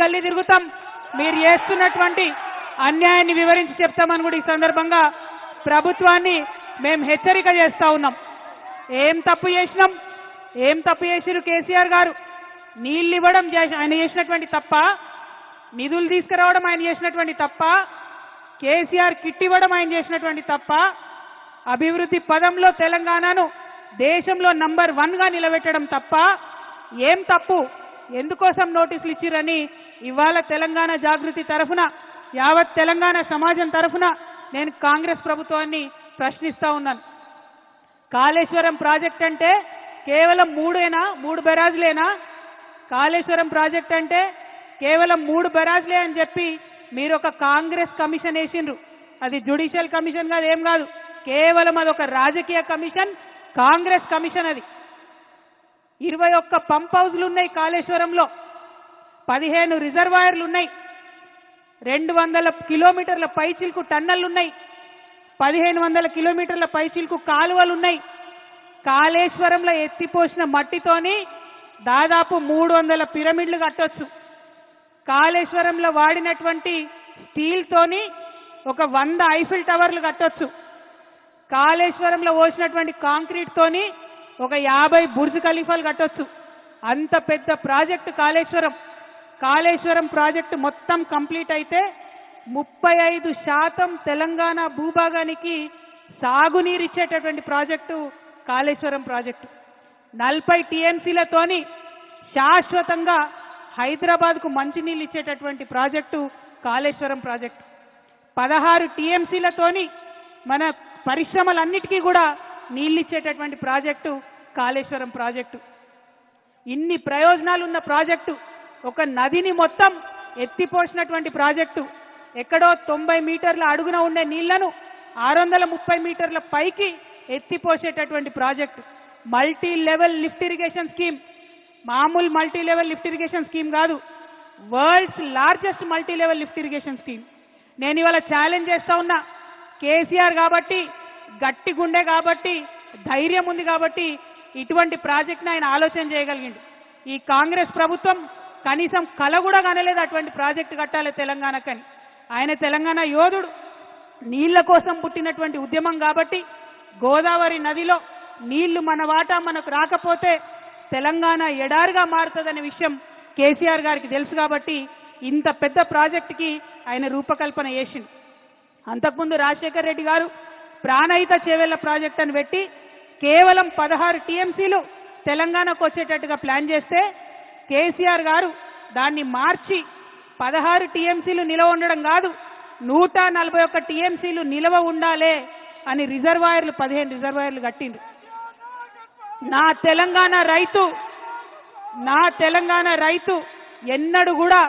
గల్లీ తిరుగుతాం. మీరు చేస్తున్నటువంటి అన్యాయాన్ని వివరించి చెప్తామని కూడా ఈ సందర్భంగా ప్రభుత్వాన్ని మేము హెచ్చరిక చేస్తా ఉన్నాం. ఏం తప్పు చేసినాం? ఏం తప్పు చేసిరు కేసీఆర్ గారు? నీళ్ళు ఇవ్వడం చేసి ఆయన చేసినటువంటి తప్ప నిధులు తీసుకురావడం ఆయన చేసినటువంటి తప్ప కేసీఆర్ కిట్ ఇవ్వడం ఆయన చేసినటువంటి తప్ప అభివృద్ధి పదంలో తెలంగాణను దేశంలో నంబర్ వన్గా నిలబెట్టడం తప్ప ఏం తప్పు? ఎందుకోసం నోటీసులు ఇచ్చిరని ఇవాళ తెలంగాణ జాగృతి తరఫున యావత్ తెలంగాణ సమాజం తరఫున నేను కాంగ్రెస్ ప్రభుత్వాన్ని ప్రశ్నిస్తా ఉన్నాను. కాళేశ్వరం ప్రాజెక్ట్ అంటే కేవలం మూడేనా? మూడు బెరాజులేనా? కాళేశ్వరం ప్రాజెక్ట్ అంటే కేవలం మూడు బెరాజులే అని చెప్పి మీరు ఒక కాంగ్రెస్ కమిషన్ వేసిండ్రు. అది జుడిషియల్ కమిషన్ కాదు ఏం కాదు. కేవలం అది ఒక రాజకీయ కమిషన్ కాంగ్రెస్ కమిషన్ అది. ఇరవై ఒక్క పంప్ హౌజ్లు ఉన్నాయి కాళేశ్వరంలో. పదిహేను రిజర్వాయర్లు ఉన్నాయి. రెండు వందల కిలోమీటర్ల పైచిల్కు టన్నెల్లు ఉన్నాయి పదిహేను వందల కిలోమీటర్ల పైచిల్కు కాలువలు ఉన్నాయి కాళేశ్వరంలో ఎత్తిపోసిన మట్టితోని దాదాపు మూడు వందల పిరమిడ్లు కట్టొచ్చు. కాళేశ్వరంలో వాడినటువంటి స్టీల్తోని ఒక వంద ఐఫిల్ టవర్లు కట్టొచ్చు. కాళేశ్వరంలో పోసినటువంటి కాంక్రీట్తోని ఒక యాభై బుర్జ్ ఖలీఫాలు కట్టొచ్చు. అంత పెద్ద ప్రాజెక్టు కాళేశ్వరం. కాళేశ్వరం ప్రాజెక్టు మొత్తం కంప్లీట్ అయితే ముప్పై ఐదు శాతం తెలంగాణ భూభాగానికి సాగునీరు ఇచ్చేటటువంటి ప్రాజెక్టు కాళేశ్వరం ప్రాజెక్టు. నలభై టీఎంసీలతోని శాశ్వతంగా హైదరాబాద్కు మంచినీళ్ళు ఇచ్చేటటువంటి ప్రాజెక్టు కాళేశ్వరం ప్రాజెక్టు. పదహారు టీఎంసీలతోని మన పరిశ్రమలన్నిటికీ కూడా నీళ్ళు ఇచ్చేటటువంటి ప్రాజెక్టు కాళేశ్వరం ప్రాజెక్టు. ఇన్ని ప్రయోజనాలు ఉన్న ప్రాజెక్టు ఒక నదిని మొత్తం ఎత్తిపోసినటువంటి ప్రాజెక్టు ఎక్కడో తొంభై మీటర్ల అడుగున ఉండే నీళ్ళను ఆరు వందల ముప్పై మీటర్ల పైకి ఎత్తిపోసేటటువంటి project. Multi level lift irrigation scheme. మామూలు multi level lift irrigation scheme కాదు. World's largest multi level lift irrigation scheme. నేను ఇవాళ ఛాలెంజ్ చేస్తా ఉన్నా. కేసీఆర్ కాబట్టి గట్టి గుండె కాబట్టి ధైర్యం ఉంది కాబట్టి ఇటువంటి ప్రాజెక్ట్ని ఆయన ఆలోచన చేయగలిగింది ఈ కాంగ్రెస్ ప్రభుత్వం కనీసం కల కూడా కనలేదు అటువంటి ప్రాజెక్టు కట్టాలి తెలంగాణకని. ఆయన తెలంగాణ యోధుడు. నీళ్ళ కోసం పుట్టినటువంటి ఉద్యమం కాబట్టి గోదావరి నదిలో నీళ్ళు మన వాటా మనకు రాకపోతే తెలంగాణ ఎడారిగా మారుతుందనే విషయం కేసీఆర్ గారికి తెలుసు కాబట్టి ఇంత పెద్ద ప్రాజెక్టుకి ఆయన రూపకల్పన చేసిండు. అంతకుముందు రాజశేఖర్ రెడ్డి గారు ప్రాణహిత చేవెళ్ళ ప్రాజెక్ట్ అని పెట్టి కేవలం పదహారు టీఎంసీలు తెలంగాణకు వచ్చేటట్టుగా ప్లాన్ చేస్తే కేసీఆర్ గారు దాన్ని మార్చి పదహారు టీఎంసీలు నిలవ ఉండడం కాదు నూట నలభై ఒక్క టీఎంసీలు నిలవ ఉండాలే అని రిజర్వాయర్లు పదిహేను రిజర్వాయర్లు కట్టిండు నా తెలంగాణ రైతు నా తెలంగాణ రైతు ఎన్నడు కూడా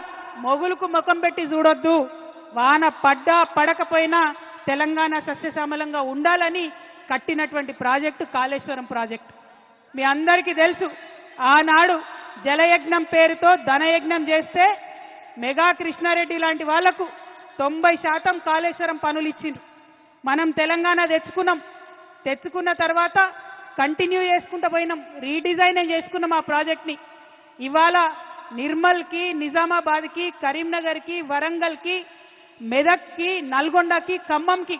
మొగులకు ముఖం పెట్టి చూడొద్దు. వాన పడ్డా పడకపోయినా తెలంగాణ సస్యశ్యామలంగా ఉండాలని కట్టినటువంటి ప్రాజెక్టు కాళేశ్వరం ప్రాజెక్టు. మీ అందరికీ తెలుసు ఆనాడు జలయజ్ఞం పేరుతో ధనయజ్ఞం చేస్తే మెగా కృష్ణారెడ్డి లాంటి వాళ్ళకు తొంభై శాతం కాళేశ్వరం పనులు ఇచ్చిండ్రు. మనం తెలంగాణ తెచ్చుకున్నాం. తెచ్చుకున్న తర్వాత కంటిన్యూ చేసుకుంటూ పోయినాం. రీడిజైన్ చేసుకున్నాం ఆ ప్రాజెక్ట్ని. ఇవాళ నిర్మల్కి నిజామాబాద్కి కరీంనగర్కి వరంగల్కి మెదక్కి నల్గొండకి ఖమ్మంకి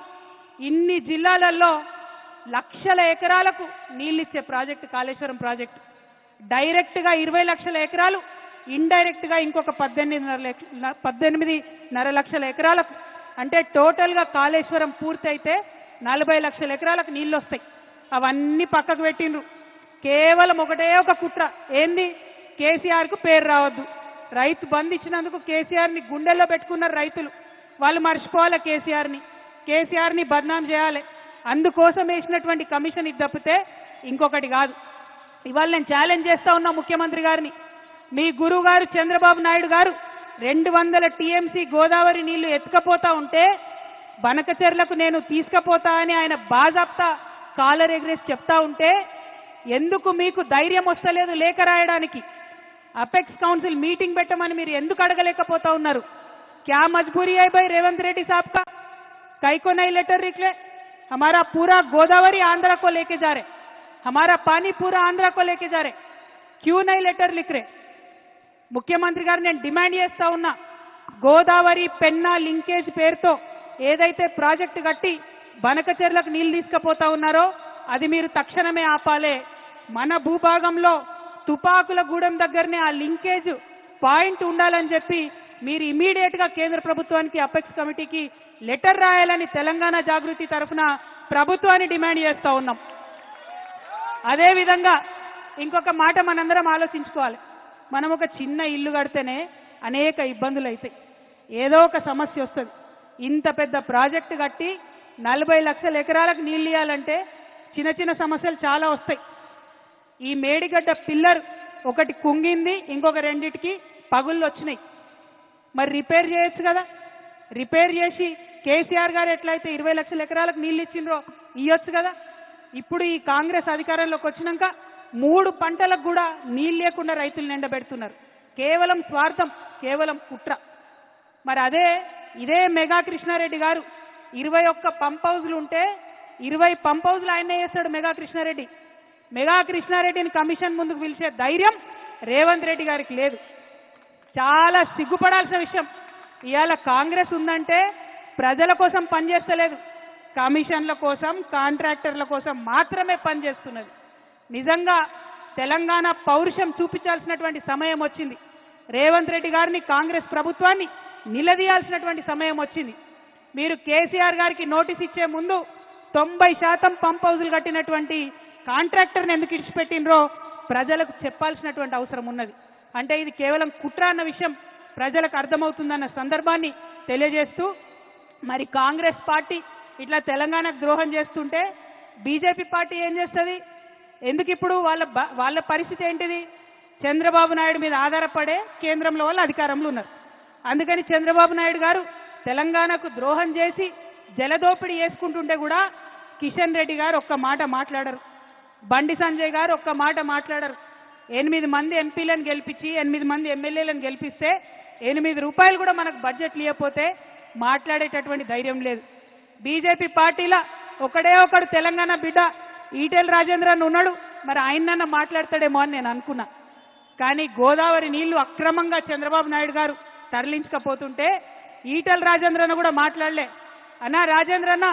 ఇన్ని జిల్లాలలో లక్షల ఎకరాలకు నీళ్ళిచ్చే ప్రాజెక్టు కాళేశ్వరం ప్రాజెక్టు. డైరెక్ట్గా ఇరవై లక్షల ఎకరాలు ఇండైరెక్ట్గా ఇంకొక పద్దెనిమిదిన్నర పద్దెనిమిదిన్నర లక్షల ఎకరాలకు. అంటే టోటల్గా కాళేశ్వరం పూర్తయితే నలభై లక్షల ఎకరాలకు నీళ్ళు వస్తాయి అవన్నీ పక్కకు పెట్టిండ్రు. కేవలం ఒకటే ఒక కుట్ర. ఏంది? కేసీఆర్కు పేరు రావద్దు. రైతు బంద్ ఇచ్చినందుకు కేసీఆర్ని గుండెల్లో పెట్టుకున్నారు రైతులు. వాళ్ళు మర్చిపోవాలి కేసీఆర్ని? కేసీఆర్ని బద్నాం చేయాలి. అందుకోసం వేసినటువంటి కమిషన్ ఇది తప్పితే ఇంకొకటి కాదు. ఇవాళ నేను ఛాలెంజ్ చేస్తా ఉన్నా ముఖ్యమంత్రి గారిని. మీ గురువు గారు చంద్రబాబు నాయుడు గారు రెండు వందల టీఎంసీ గోదావరి నీళ్ళు ఎత్తుకపోతా ఉంటే బనకచెర్లకు నేను తీసుకపోతా అని ఆయన బాజాప్తా కాలర్ ఎగ్రేసి చెప్తా ఉంటే ఎందుకు మీకు ధైర్యం వస్తలేదు లేఖ రాయడానికి? అపెక్స్ కౌన్సిల్ మీటింగ్ పెట్టమని మీరు ఎందుకు అడగలేకపోతా ఉన్నారు? क्या मजबूरी है भाई रेवंत रेड्डी साहब का कई को नहीं लेटर निकले हमारा पूरा गोदावरी आंध्रा को लेके जा रहे हमारा पानी पूरा आंध्रा को लेके जा रहे क्यों नहीं लेटर लिख रहे ముఖ్యమంత్రి గారు నేను డిమాండ్ చేస్తా ఉన్నా గోదావరి పెన్నా లింకేజ్ పేరుతో ఏదైతే ప్రాజెక్టు కట్టి బనకచెర్లకు నీళ్లు తీసుకుపోతా ఉన్నారో అది మీరు తక్షణమే ఆపాలే మన భూభాగంలో తుపాకుల గూడెం దగ్గరనే ఆ లింకేజ్ పాయింట్ ఉండాలని చెప్పి మీరు ఇమీడియట్గా కేంద్ర ప్రభుత్వానికి అపెక్స్ కమిటీకి లెటర్ రాయాలని తెలంగాణ జాగృతి తరఫున ప్రభుత్వాన్ని డిమాండ్ చేస్తూ ఉన్నాం. అదేవిధంగా ఇంకొక మాట మనందరం ఆలోచించుకోవాలి. మనం ఒక చిన్న ఇల్లు కడితేనే అనేక ఇబ్బందులు అవుతాయి ఏదో ఒక సమస్య వస్తుంది. ఇంత పెద్ద ప్రాజెక్టు కట్టి నలభై లక్షల ఎకరాలకు నీళ్ళు ఇవ్వాలంటే చిన్న చిన్న సమస్యలు చాలా వస్తాయి. ఈ మేడిగడ్డ పిల్లర్ ఒకటి కుంగింది ఇంకొక రెండిటికి పగుళ్ళు వచ్చినాయి. మరి రిపేర్ చేయొచ్చు కదా? రిపేర్ చేసి కేసీఆర్ గారు ఎట్లయితే ఇరవై లక్షల ఎకరాలకు నీళ్ళు ఇచ్చిండ్రో ఇవ్వచ్చు కదా? ఇప్పుడు ఈ కాంగ్రెస్ అధికారంలోకి వచ్చినాక మూడు పంటలకు కూడా నీళ్ళు లేకుండా రైతులు నిండబెడుతున్నారు. కేవలం స్వార్థం కేవలం కుట్ర. మరి అదే ఇదే మెగా కృష్ణారెడ్డి గారు ఇరవై ఒక్క పంప్ హౌజ్లు ఉంటే ఇరవై పంప్ హౌజ్లు ఆయనే చేస్తాడు మెగా కృష్ణారెడ్డి. మెగా కృష్ణారెడ్డిని కమిషన్ ముందుకు పిలిచే ధైర్యం రేవంత్ రెడ్డి గారికి లేదు. చాలా సిగ్గుపడాల్సిన విషయం. ఇవాళ కాంగ్రెస్ ఉందంటే ప్రజల కోసం పనిచేస్తలేదు కమిషన్ల కోసం కాంట్రాక్టర్ల కోసం మాత్రమే పనిచేస్తున్నది నిజంగా తెలంగాణ పౌరుషం చూపించాల్సినటువంటి సమయం వచ్చింది. రేవంత్ రెడ్డి గారిని కాంగ్రెస్ ప్రభుత్వాన్ని నిలదీయాల్సినటువంటి సమయం వచ్చింది. మీరు కేసీఆర్ గారికి నోటీస్ ఇచ్చే ముందు తొంభై శాతం పంప్ హౌజులు కట్టినటువంటి కాంట్రాక్టర్ని ఎందుకు ఇడిచిపెట్టినరో ప్రజలకు చెప్పాల్సినటువంటి అవసరం ఉన్నది. అంటే ఇది కేవలం కుట్ర అన్న విషయం ప్రజలకు అర్థమవుతుందన్న సందర్భాన్ని తెలియజేస్తూ మరి కాంగ్రెస్ పార్టీ ఇట్లా తెలంగాణకు ద్రోహం చేస్తుంటే బీజేపీ పార్టీ ఏం చేస్తుంది? ఎందుకు ఇప్పుడు వాళ్ళ వాళ్ళ పరిస్థితి ఏంటిది? చంద్రబాబు నాయుడు మీద ఆధారపడే కేంద్రంలో వాళ్ళు అధికారంలో ఉన్నారు. అందుకని చంద్రబాబు నాయుడు గారు తెలంగాణకు ద్రోహం చేసి జలదోపిడీ చేసుకుంటుంటే కూడా కిషన్ రెడ్డి గారు ఒక్క మాట మాట్లాడరు. బండి సంజయ్ గారు ఒక్క మాట మాట్లాడరు. ఎనిమిది మంది ఎంపీలను గెలిపించి ఎనిమిది మంది ఎమ్మెల్యేలను గెలిపిస్తే ఎనిమిది రూపాయలు కూడా మనకు బడ్జెట్ లేకపోతే మాట్లాడేటటువంటి ధైర్యం లేదు. బీజేపీ పార్టీలా ఒకడే ఒకడు తెలంగాణ బిడ్డ ఈటెల రాజేంద్రన్ ఉన్నాడు. మరి ఆయనన్న మాట్లాడతాడేమో అని నేను అనుకున్నా. కానీ గోదావరి నీళ్ళు అక్రమంగా చంద్రబాబు నాయుడు గారు తరలించకపోతుంటే ఈటెల రాజేంద్రన్న కూడా మాట్లాడలే. అన్నా రాజేంద్రన్న